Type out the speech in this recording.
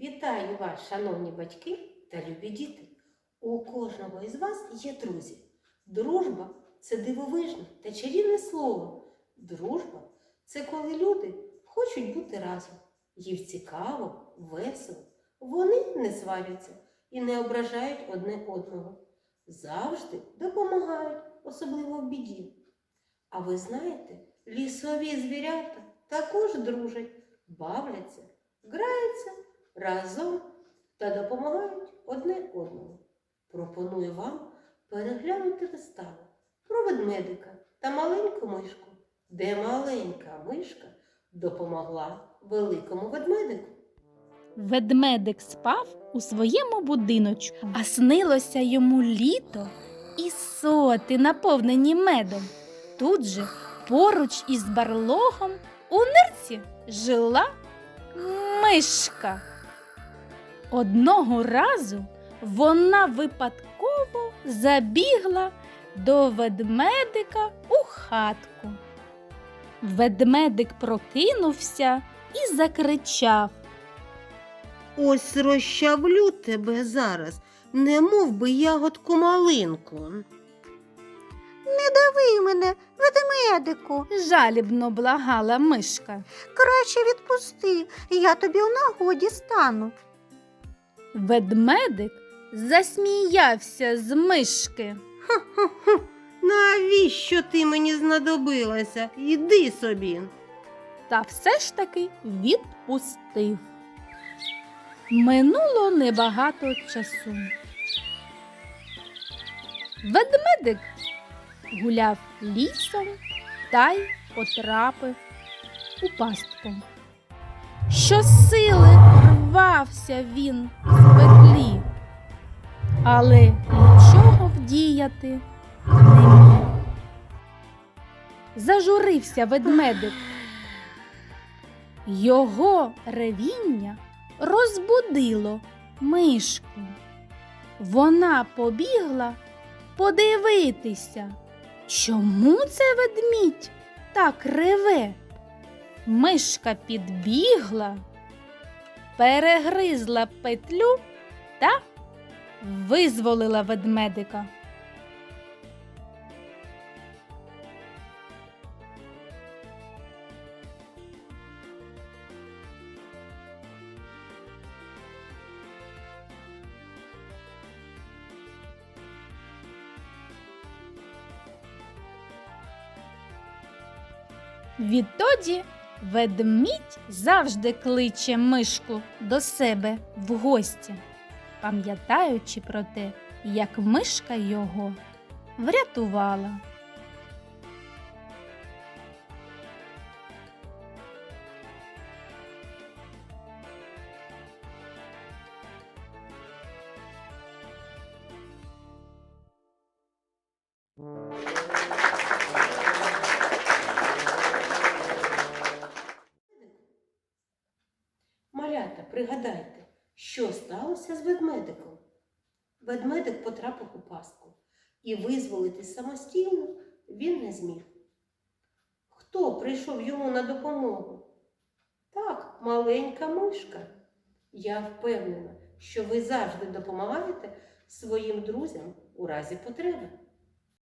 Вітаю вас, шановні батьки та любі діти. У кожного із вас є друзі. Дружба це дивовижне та чарівне слово. Дружба це коли люди хочуть бути разом. Їм цікаво, весело. Вони не сваряться і не ображають одне одного. Завжди допомагають, особливо в біді. А ви знаєте, лісові звірята також дружать, бавляться, граються разом та допомагають одне одному. Пропоную вам переглянути виставу про ведмедика та маленьку мишку, де маленька мишка допомогла великому ведмедику. Ведмедик спав у своєму будиночку, а снилося йому літо і соти, наповнені медом. Тут же, поруч із барлогом, у нирці жила мишка. Одного разу вона випадково забігла до ведмедика у хатку. Ведмедик прокинувся і закричав. Ось розчавлю тебе зараз, не мов би ягодку малинку. Не дави мене, ведмедику. Жалібно благала мишка. Краще відпусти, я тобі у нагоді стану. Ведмедик засміявся з мишки. Ху, навіщо ти мені знадобилася? Іди собі. та все ж таки відпустив. Минуло небагато часу. Ведмедик гуляв лісом та й потрапив у пастку. Щосили рвався він з петлі, але нічого вдіяти не міг. Зажурився ведмедик. Його ревіння розбудило мишку. Вона побігла подивитися, чому це ведмідь так реве. Мишка підбігла, перегризла петлю та визволила ведмедика. Відтоді ведмідь завжди кличе мишку до себе в гості, пам'ятаючи про те, як мишка його врятувала. Пригадайте, що сталося з ведмедиком? Ведмедик потрапив у пастку, і визволити самостійно він не зміг. Хто прийшов йому на допомогу? Так, маленька мишка. Я впевнена, що ви завжди допомагаєте своїм друзям у разі потреби.